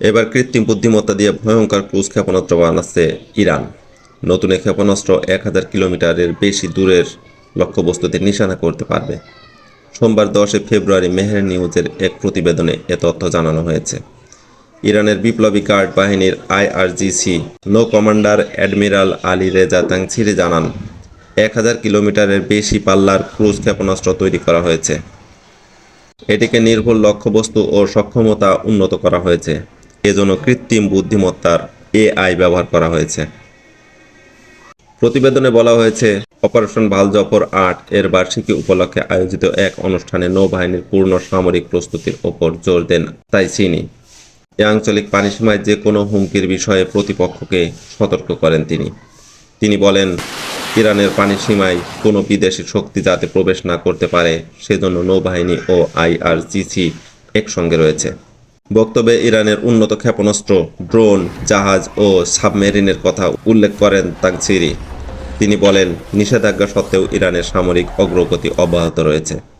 এবার কৃত্রিম বুদ্ধিমত্তা দিয়ে ভয়ঙ্কর ক্রুজ ক্ষেপণাস্ত্র বানাচ্ছে ইরান। নতুন এই ক্ষেপণাস্ত্র এক হাজার কিলোমিটারের বেশি দূরের লক্ষ্যবস্তুতে নিশানা করতে পারবে। সোমবার দশই ফেব্রুয়ারি মেহের নিউজের এক প্রতিবেদনে এ তথ্য জানানো হয়েছে। ইরানের বিপ্লবী গার্ড বাহিনীর আইআরজিসি নৌ commander admiral Ali Reza Tangsiri জানান, এক হাজার কিলোমিটারের বেশি পাল্লার ক্রুজ ক্ষেপণাস্ত্র তৈরি করা হয়েছে। এটিকে নির্ভুল লক্ষ্যবস্তু ও সক্ষমতা উন্নত করা হয়েছে। এজন্য কৃত্রিম বুদ্ধিমত্তার এআই ব্যবহার করা হয়েছে। প্রতিবেদনে বলা হয়েছে, অপারেশন ভালজফর আট এর বার্ষিকী উপলক্ষে আয়োজিত এক অনুষ্ঠানে নৌবাহিনীর পূর্ণ সামরিক প্রস্তুতির ওপর জোর দেন তাই চিনি। এ আঞ্চলিক পানিসীমায় যে কোনো হুমকির বিষয়ে প্রতিপক্ষকে সতর্ক করেন তিনি। তিনি বলেন, ইরানের পানিসীমায় কোনো বিদেশি শক্তি যাতে প্রবেশ না করতে পারে, সেজন্য নৌবাহিনী ও আইআরজিসি একসঙ্গে রয়েছে। বক্তব্যে ইরানের উন্নত ক্ষেপণাস্ত্র, ড্রোন, জাহাজ ও সাবমেরিনের কথা উল্লেখ করেন তাকসিরি তিনি বলেন, নিষেধাজ্ঞা সত্ত্বেও ইরানের সামরিক অগ্রগতি অব্যাহত রয়েছে।